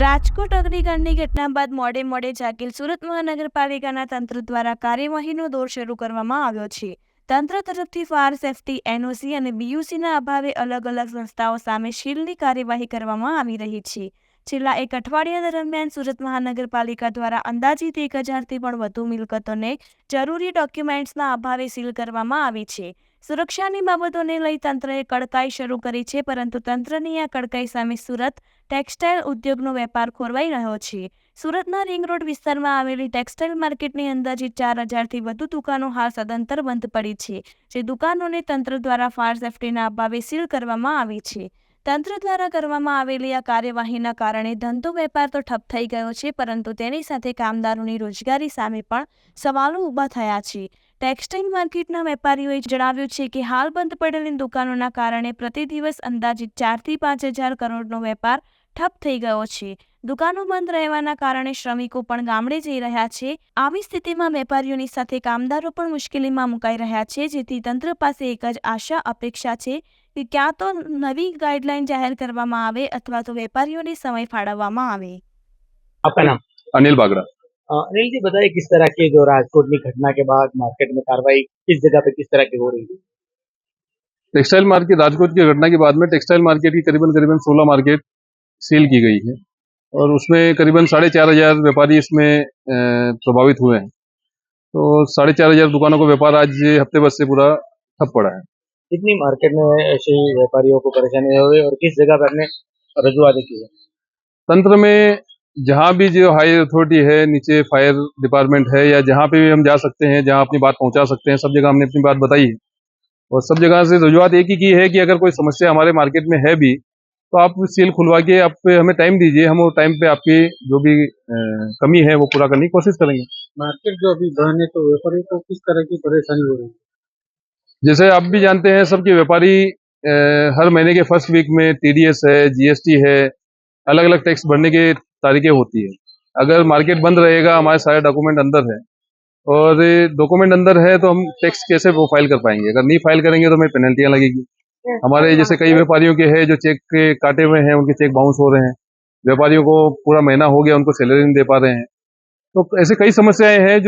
રાજકોટ અગ્નિકાંડની ઘટના બાદ મોડે મોડે જાગેલ સુરત મહાનગરપાલિકાના તંત્ર દ્વારા કાર્યવાહીનો દોર શરૂ કરવામાં આવ્યો છે. તંત્ર તરફથી ફાયર સેફટી, એનઓસી અને બીયુસીના અભાવે અલગ અલગ સંસ્થાઓ સામે શીલની કાર્યવાહી કરવામાં આવી રહી છે. છેલ્લા એક અઠવાડિયા દરમિયાન સુરત મહાનગરપાલિકા દ્વારા અંદાજિત એક હજારથી પણ વધુ મિલકતોને જરૂરી ડોક્યુમેન્ટ્સના અભાવે સીલ કરવામાં આવી છે. સુરક્ષાની બાબતોને લઈ તંત્રએ કડકાઈ શરૂ કરી છે, પરંતુ તંત્રની આ કડકાઈ સામે સુરત ટેક્સટાઇલ ઉદ્યોગનો વેપાર ખોરવાઈ રહ્યો છે. સુરતના રિંગ રોડ વિસ્તારમાં આવેલી ટેક્સટાઇલ માર્કેટની અંદાજિત ચાર હજારથી વધુ દુકાનો હાલ સદંતર બંધ પડી છે, જે દુકાનોને તંત્ર દ્વારા ફાયર સેફટીના અભાવે સીલ કરવામાં આવી છે. તંત્ર દ્વારા કરવામાં આવેલી આ કાર્યવાહીના કારણે ધંધો વેપાર તો ઠપ થઈ ગયો છે, પરંતુ તેની સાથે કામદારોની રોજગારી સામે પણ સવાલો ઊભા થયા છે. ટેક્સટાઇલ માર્કેટના વેપારીઓએ જણાવ્યું છે કે હાલ બંધ પડેલી દુકાનોના કારણે પ્રતિ દિવસ અંદાજિત ચારથી પાંચ હજાર કરોડનો વેપાર ઠપ થઈ ગયો છે. દુકાનો બંધ રહેવાના કારણે શ્રમિકો પણ ગામડે જઈ રહ્યા છે. આવી સ્થિતિમાં વેપારીઓની સાથે કામદારો પણ મુશ્કેલીમાં મુકાઈ રહ્યા છે, જેથી તંત્ર પાસે એક જ આશા, અપેક્ષા છે કે ક્યાં તો નવી ગાઈડલાઈન જાહેર કરવામાં આવે અથવા તો વેપારીઓને સમય ફાળવવામાં આવે आपका नाम अनिल बागड़ा अ, अनिल जी बताइए किस तरह की जो राजकोट की घटना के बाद मार्केट में कार्रवाई किस जगह पे किस तरह की हो रही है टेक्सटाइल मार्केट राजकोट की घटना के बाद में टेक्सटाइल मार्केट की करीबन करीबन 16 मार्केट सील की गई है और उसमें करीबन साढ़े चार हजार व्यापारी इसमें अ, प्रभावित हुए हैं तो साढ़े चार हजार दुकानों का व्यापार आज हफ्ते भर से पूरा ठप पड़ा है कितनी मार्केट में ऐसे व्यापारियों को परेशानी हुई और किस जगह पे आपने रजुआत की है? तंत्र में जहाँ भी जो हाई अथॉरिटी है नीचे फायर डिपार्टमेंट है या जहाँ पे भी हम जा सकते हैं जहाँ अपनी बात पहुँचा सकते हैं सब जगह हमने अपनी बात बताई है। और सब जगह से रजुआत एक ही की है कि अगर कोई समस्या हमारे मार्केट में है भी तो आप सील खुलवा के आप हमें टाइम दीजिए हम वो टाइम पे आपकी जो भी कमी है वो पूरा करने की कोशिश करेंगे। मार्केट जो अभी बंद है तो व्यापारी को किस तरह की परेशानी हो रही है? जैसे आप भी जानते हैं सबके व्यापारी हर महीने के फ़र्स्ट वीक में टीडीएस है जीएसटी है अलग अलग टैक्स भरने की तारीखें होती है। अगर मार्केट बंद रहेगा हमारे सारे डॉक्यूमेंट अंदर है। और डॉक्यूमेंट अंदर है तो हम टैक्स कैसे वो फ़ाइल कर पाएँगे? अगर नहीं फ़ाइल करेंगे तो हमें पेनल्टियाँ लगेगी। हमारे जैसे कई व्यापारियों के हैं जो चेक के काटे हुए हैं उनके चेक बाउंस हो रहे हैं। व्यापारियों को पूरा महीना हो गया उनको सैलरी नहीं दे पा रहे हैं। तो ऐसे कई समस्याएँ हैं जो